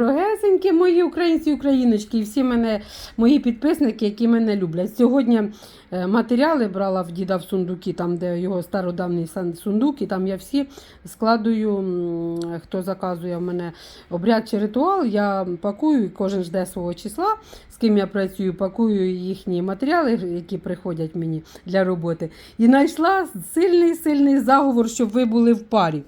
Дорогесенькі мої українці україночки, і всі мене, мої підписники, які мене люблять. Сьогодні е, матеріали брала в діда в сундуки, там, де його стародавній сундук, і там я всі складую, хто заказує в мене обряд чи ритуал, я пакую, кожен жде свого числа, з ким я працюю, пакую їхні матеріали, які приходять мені для роботи. І знайшла сильний сильний заговор, щоб ви були в парі.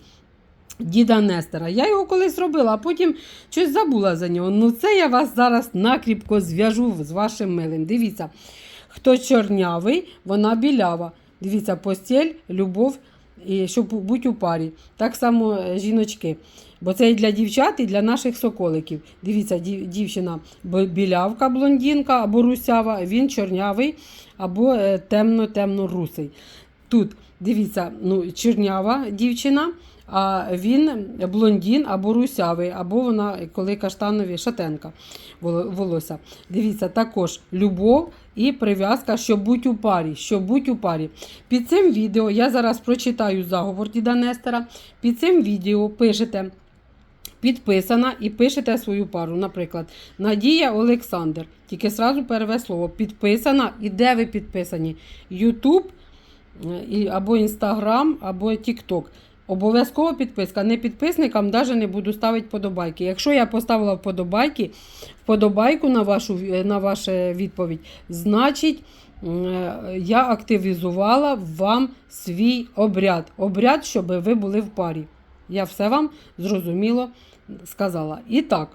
Діда Нестера. Я його колись робила, а потім щось забула за нього. Ну це я вас зараз накріпко зв'яжу з вашим милим. Дивіться, хто чорнявий, вона білява. Дивіться, постіль, любов, і щоб бути у парі. Так само е, жіночки. Бо це і для дівчат, і для наших соколиків. Дивіться, дів- дівчина білявка, блондинка або русява, він чорнявий або е, темно-темно-русий. Тут дивіться, ну, чорнява дівчина, а він блондін або русявий, або вона, коли каштанові шатенка волосся. Дивіться, також любов і прив'язка, щоб бути у парі. Щоб бути у парі. Під цим відео я зараз прочитаю заговор діда Нестера. Під цим відео пишете. Підписана і пишете свою пару. Наприклад, Надія Олександр. Тільки сразу перве слово. Підписана. І де ви підписані? Ютуб або Інстаграм, або Тікток. Обов'язково підписка. Не підписникам навіть не буду ставити подобайки. Якщо я поставила вподобайки, вподобайку на вашу на вашу відповідь, значить е, я активізувала вам свій обряд. Обряд, щоб ви були в парі. Я все вам зрозуміло сказала. І так.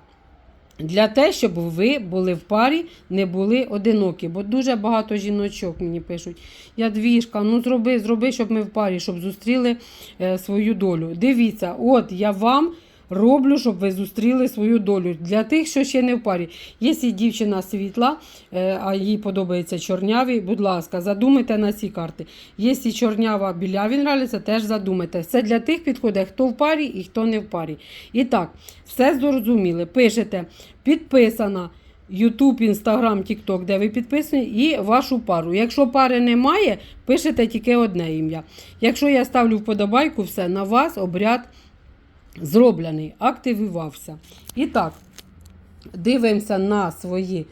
Для те, щоб ви були в парі, не були одинокі, бо дуже багато жіночок мені пишуть. Я двіжка, ну зроби, зроби, щоб ми в парі, щоб зустріли е, свою долю. Дивіться, от я вам роблю, щоб ви зустріли свою долю. Для тих, що ще не в парі. Якщо дівчина світла, е, а їй подобається чорняві, будь ласка, задумайте на ці карти. Якщо чорнява біляві нравиться, теж задумайте. Це для тих підходить, хто в парі і хто не в парі. І так, все зрозуміли. Пишете підписана. Ютуб, Інстаграм, Тікток, де ви підписані, і вашу пару. Якщо пари немає, пишете тільки одне ім'я. Якщо я ставлю вподобайку, все на вас обряд зроблений, активувався. І так, дивимося на свої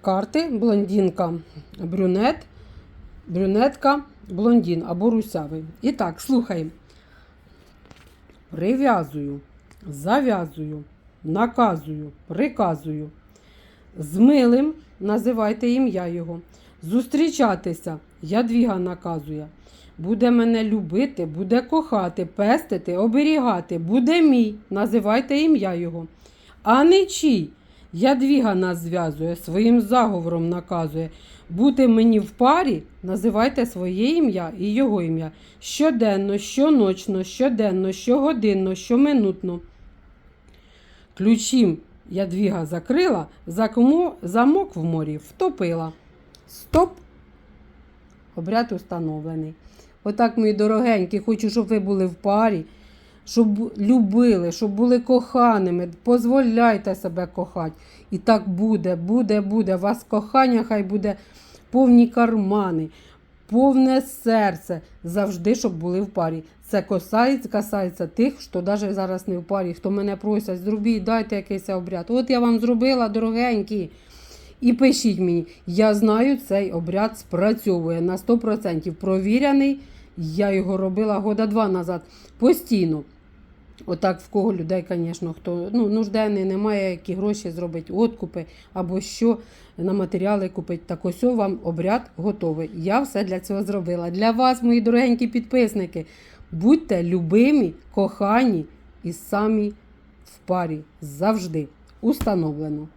карти. Блондинка, брюнет, брюнетка, блондин або русявий. І так, слухаємо. Прив'язую, зав'язую, наказую, приказую. З милим називайте ім'я його. Зустрічатися ядвіга наказує. Буде мене любити, буде кохати, пестити, оберігати, буде мій, називайте ім'я його. А не чий. Ядвіга нас зв'язує, своїм заговором наказує. Бути мені в парі, називайте своє ім'я і його ім'я. Щоденно, щоночно, щоденно, щогодинно, щоминутно. Ключім ядвіга закрила, закому- замок в морі втопила. Стоп! Обряд установлений. Отак, мої дорогенькі, хочу, щоб ви були в парі, щоб любили, щоб були коханими. Позволяйте себе кохати. І так буде, буде, буде. У вас кохання хай буде повні кармани, повне серце. Завжди, щоб були в парі. Це касається, касається тих, хто навіть зараз не в парі, хто мене просять, зробіть, дайте якийсь обряд. От я вам зробила, дорогенькі. І пишіть мені, я знаю, цей обряд спрацьовує на 100%. Провірений. Я його робила года два назад постійно. Отак в кого людей, звісно, хто ну, нужденний, немає які гроші зробити, откупи або що на матеріали купити. Так ось вам обряд готовий. Я все для цього зробила. Для вас, мої дорогенькі підписники, будьте любимі, кохані і самі в парі завжди установлено.